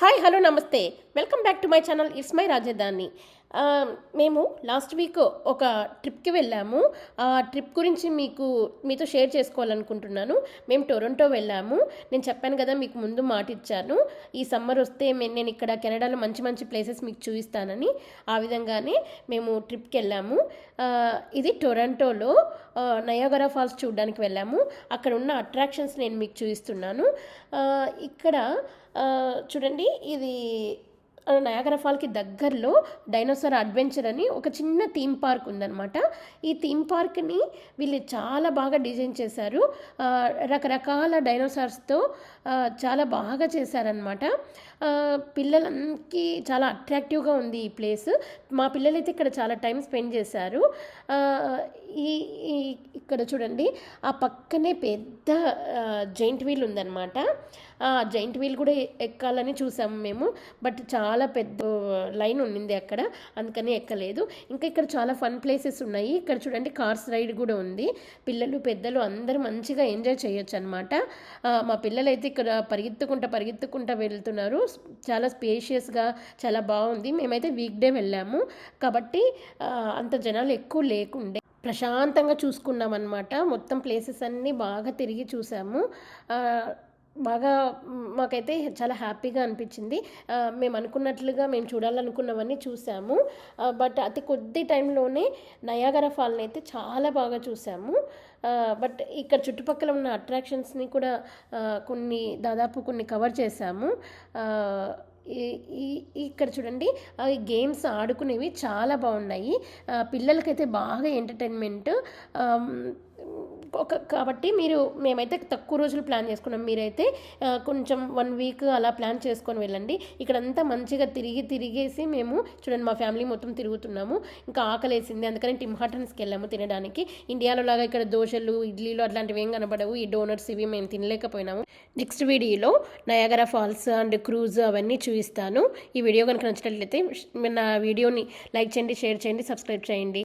Hi hello నమస్తే. Welcome back to my channel. It's my రాజధాని. మేము లాస్ట్ వీక్ ఒక ట్రిప్కి వెళ్ళాము. ఆ ట్రిప్ గురించి మీకు మీతో షేర్ చేసుకోవాలనుకుంటున్నాను. మేము టొరంటో వెళ్ళాము. నేను చెప్పాను కదా మీకు ముందు మాట ఇచ్చాను. ఈ సమ్మర్ వస్తే నేను ఇక్కడ కెనడాలో మంచి మంచి ప్లేసెస్ మీకు చూపిస్తానని. ఆ విధంగానే మేము ట్రిప్కి వెళ్ళాము. ఇది టొరంటోలో నయాగరా ఫాల్స్ చూడడానికి వెళ్ళాము. అక్కడ ఉన్న అట్రాక్షన్స్ నేను మీకు చూపిస్తున్నాను. ఇక్కడ చూడండి ఇది నయాగరా ఫాల్కి దగ్గరలో డైనోసార్ అడ్వెంచర్ అని ఒక చిన్న థీమ్ పార్క్ ఉందన్నమాట. ఈ థీమ్ పార్క్ని వీళ్ళు చాలా బాగా డిజైన్ చేశారు. రకరకాల డైనోసార్స్తో చాలా బాగా చేశారనమాట పిల్లలకి చాలా అట్రాక్టివ్గా ఉంది ఈ ప్లేస్. మా పిల్లలైతే ఇక్కడ చాలా టైం స్పెండ్ చేశారు. ఈ- ఇక్కడ చూడండి ఆ పక్కనే పెద్ద జైంట్ వీల్ ఉందన్నమాట. ఆ జైంట్ వీల్ కూడా ఎక్కాలని చూసాము మేము బట్ చాలా పెద్ద లైన్ ఉండింది అక్కడ అందుకని ఎక్కలేదు. ఇంకా ఇక్కడ చాలా ఫన్ ప్లేసెస్ ఉన్నాయి. ఇక్కడ చూడండి కార్స్ రైడ్ కూడా ఉంది. పిల్లలు పెద్దలు అందరూ మంచిగా ఎంజాయ్ చేయొచ్చు అనమాట మా పిల్లలు అయితే ఇక్కడ పరిగెత్తుకుంటా పరిగెత్తుకుంటా వెళ్తున్నారు. చాలా స్పేషియస్గా చాలా బాగుంది. మేమైతే వీక్ డే వెళ్ళాము. కాబట్టి అంత జనాలు ఎక్కువ లేకుండే ప్రశాంతంగా చూసుకున్నాం అనమాట మొత్తం ప్లేసెస్ అన్నీ బాగా తిరిగి చూసాము. బాగా మాకైతే చాలా హ్యాపీగా అనిపించింది. మేము అనుకున్నట్లుగా మేము చూడాలనుకున్నవన్నీ చూసాము. బట్ అతి కొద్ది టైంలోనే నయాగర ఫాల్ని అయితే చాలా బాగా చూసాము. బట్ ఇక్కడ చుట్టుపక్కల ఉన్న అట్రాక్షన్స్ని కూడా కొన్ని దాదాపు కొన్ని కవర్ చేసాము. ఇక్కడ చూడండి గేమ్స్ ఆడుకునేవి చాలా బాగున్నాయి. పిల్లలకైతే బాగా ఎంటర్టైన్మెంట్ ఒక కాబట్టి మీరు మేమైతే తక్కువ రోజులు ప్లాన్ చేసుకున్నాం. మీరైతే కొంచెం వన్ వీక్ అలా ప్లాన్ చేసుకొని వెళ్ళండి. ఇక్కడంతా మంచిగా తిరిగి తిరిగేసి మేము చూడండి మా ఫ్యామిలీ మొత్తం తిరుగుతున్నాము. ఇంకా ఆకలేసింది. అందుకని టిమ్ హాటన్స్కి వెళ్ళాము తినడానికి. ఇండియాలో లాగా ఇక్కడ దోశలు ఇడ్లీలు అట్లాంటివి ఏం కనబడవు. ఈ డోనట్స్ ఇవి మేము తినలేకపోయినాము. నెక్స్ట్ వీడియోలో నయాగరా ఫాల్స్ అండ్ క్రూజ్ అవన్నీ చూపిస్తాను. ఈ వీడియో కనుక నచ్చినట్లయితే నా వీడియోని లైక్ చేయండి షేర్ చేయండి సబ్స్క్రైబ్ చేయండి.